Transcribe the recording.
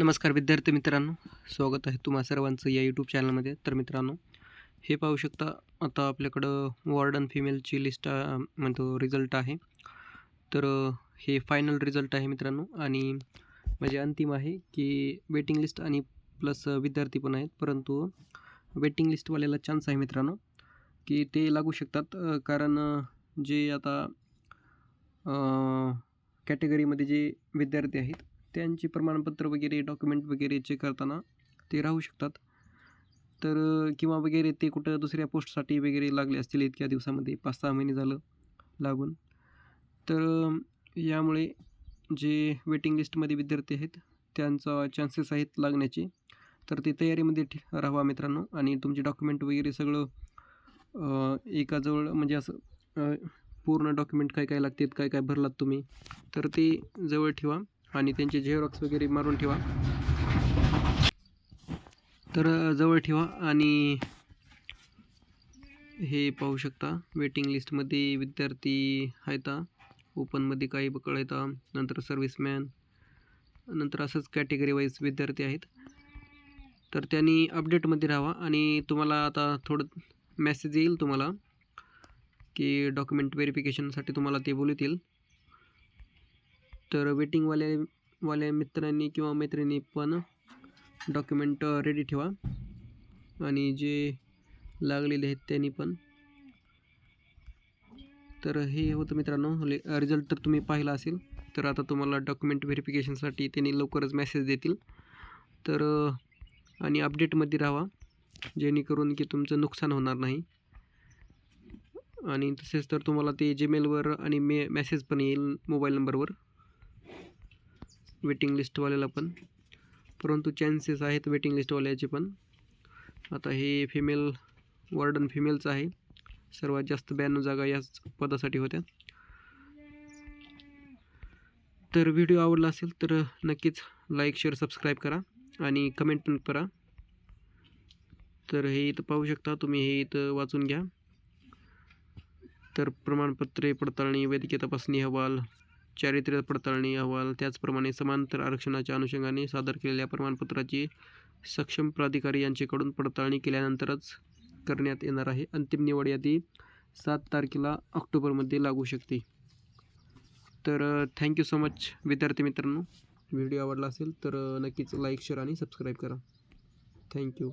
नमस्कार विद्यार्थी मित्रांनो स्वागत आहे तुम्हा सर्वांचं या यूट्यूब चॅनलमध्ये तर मित्रांनो हे पाहू शकता आता आपल्याकडं वॉर्डन फिमेलची लिस्ट म्हणतो रिझल्ट आहे. तर हे फायनल रिझल्ट आहे मित्रांनो आणि म्हणजे अंतिम आहे की वेटिंग लिस्ट आणि प्लस विद्यार्थी पण आहेत. परंतु वेटिंग लिस्टवाल्याला चान्स आहे मित्रांनो की ते लागू शकतात कारण जे आता कॅटेगरीमध्ये जे विद्यार्थी आहेत त्यांचे प्रमाणपत्र वगैरे डॉक्युमेंट वगैरे चेक करताना ते राहू शकतात. तर किंवा वगैरे ते कुठं दुसऱ्या पोस्टसाठी वगैरे लागले असतील इतक्या दिवसामध्ये पाच सहा महिने झालं लागून. तर यामुळे जे वेटिंग लिस्टमध्ये विद्यार्थी आहेत त्यांचा चान्सेस आहेत लागण्याचे. तर ते तयारीमध्ये ठे राहावा मित्रांनो. आणि तुमचे डॉक्युमेंट वगैरे सगळं एकाजवळ म्हणजे असं पूर्ण डॉक्युमेंट काय काय लागतात काय काय भरलात तुम्ही तर ते जवळ ठेवा. आणि त्यांचे झेरॉक्स वगैरे मारून ठेवा. तर जवळ ठेवा आणि हे पाहू शकता वेटिंग लिस्टमध्ये विद्यार्थी आहेत. ओपनमध्ये काही बकळ आहेत. नंतर सर्व्हिसमॅन नंतर असंच कॅटेगरी वाईज विद्यार्थी आहेत. तर त्यांनी अपडेटमध्ये राहावा आणि तुम्हाला आता थोडं मेसेज येईल तुम्हाला की डॉक्युमेंट व्हेरिफिकेशनसाठी तुम्हाला ते बोलतील. तर वेटिंगवाले वाल्या मित्रांनी किंवा मैत्रिणी पण डॉक्युमेंट रेडी ठेवा. आणि जे लागलेले आहेत त्यांनी पण. तर हे होतं मित्रांनो. रिझल्ट तर तुम्ही पाहिला असेल. तर आता तुम्हाला डॉक्युमेंट व्हेरिफिकेशनसाठी त्यांनी लवकरच मेसेज देतील. तर आणि अपडेटमध्ये राहावा. जेणेकरून की तुमचं नुकसान होणार नाही. आणि तसेच तर तुम्हाला ते जीमेलवर आणि मे मेसेज पण येईल मोबाईल नंबरवर वेटिंग लिस्टवाल्याला पण. परंतु चान्सेस आहेत वेटिंग लिस्टवाल्याचे पण. आता हे फिमेल वॉर्डन फिमेलचं आहे. सर्वात जास्त ब्याण्णव जागा याच पदासाठी होत्या. तर व्हिडिओ आवडला असेल तर नक्कीच लाईक शेअर सबस्क्राईब करा आणि कमेंट पण करा. तर हे इथं पाहू शकता तुम्ही हे इथं वाचून घ्या. तर प्रमाणपत्रे पडताळणी वैद्यकीय तपासणी अहवाल चारित्र्य पडताळणी अहवाल त्याचप्रमाणे समांतर आरक्षणाच्या अनुषंगाने सादर केलेल्या प्रमाणपत्राची सक्षम प्राधिकारी यांच्याकडून पडताळणी केल्यानंतरच करण्यात येणार आहे. अंतिम निवड यादी सात तारखेला ऑक्टोबरमध्ये लागू शकते. तर थँक्यू सो मच विद्यार्थी मित्रांनो. व्हिडिओ आवडला असेल तर नक्कीच लाईक शेअर आणि सबस्क्राईब करा. Thank you